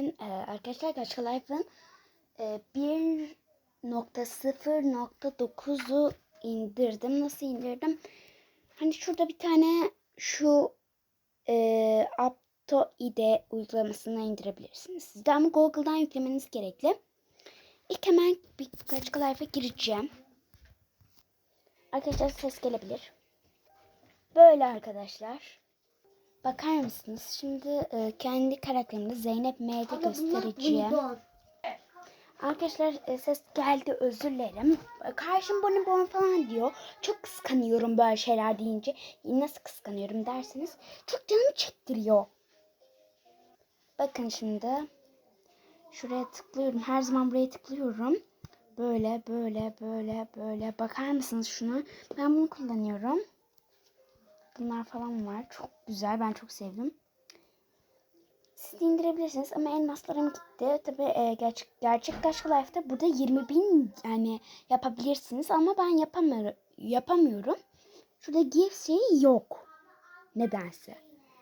Ben, e, arkadaşlar Gacha Life'ın e, 1.0.9'u indirdim. Nasıl indirdim? Hani şurada bir tane şu e, Apto IDE uygulamasını indirebilirsiniz. Siz de ama Google'dan yüklemeniz gerekli. İlk hemen bir Gacha Life'a gireceğim. Arkadaşlar ses gelebilir. Böyle arkadaşlar. Bakar mısınız? Şimdi e, kendi karakterimi Zeynep M'de göstereceğim. Arkadaşlar e, ses geldi özür dilerim. Karşım bonibon falan diyor. Çok kıskanıyorum böyle şeyler deyince. Nasıl kıskanıyorum derseniz çok canımı çektiriyor. Bakın şimdi. Şuraya tıklıyorum. Her zaman buraya tıklıyorum. Böyle böyle böyle böyle. Bakar mısınız şuna? Ben bunu kullanıyorum. Bunlar falan var. Çok güzel. Ben çok sevdim. Siz de indirebilirsiniz ama elmaslarım gitti. Tabi e, gerçek, gerçek Gacha Life'da burada 20 bin yani yapabilirsiniz ama ben yapamıyorum. yapamıyorum. Şurada give şeyi yok. Nedense.